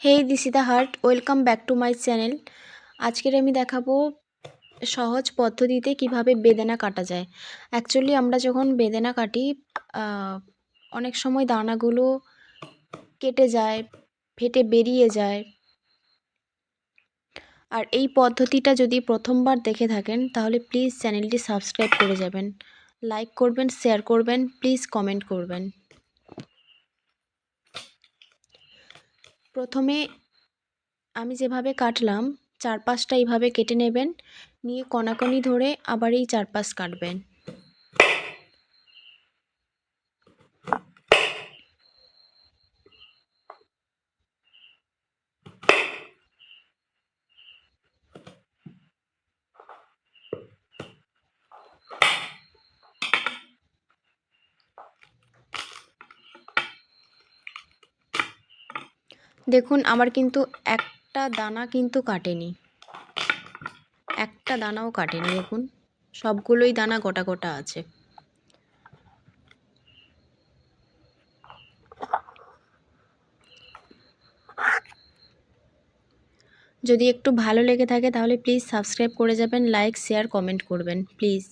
Hey the heart welcome back to my channel আজকের আমি দেখাবো সহজ পদ্ধতিতে কীভাবে বেদানা কাটা যায়। অ্যাকচুয়ালি আমরা যখন বেদানা কাটি অনেক সময় দানাগুলো কেটে যায়, ফেটে বেরিয়ে যায়। আর এই পদ্ধতিটা যদি প্রথমবার দেখে থাকেন, তাহলে প্লিজ চ্যানেলটি সাবস্ক্রাইব করে যাবেন। লাইক করবেন শেয়ার করবেন প্লিজ কমেন্ট করবেন। প্রথমে আমি যেভাবে কাটলাম, চারপাশটা এইভাবে কেটে নেবেন, নিয়ে কনাকনি ধরে আবার এই চারপাশ কাটবেন। দেখুন, আমার কিন্তু একটা দানা কিন্তু কাটেনি। একটা দানাও কাটেনি, দেখুন। সবগুলোই দানা গোটা গোটা আছে। যদি একটু ভালো লেগে থাকে, তাহলে প্লিজ সাবস্ক্রাইব করে যাবেন, লাইক, শেয়ার, কমেন্ট করবেন, প্লিজ।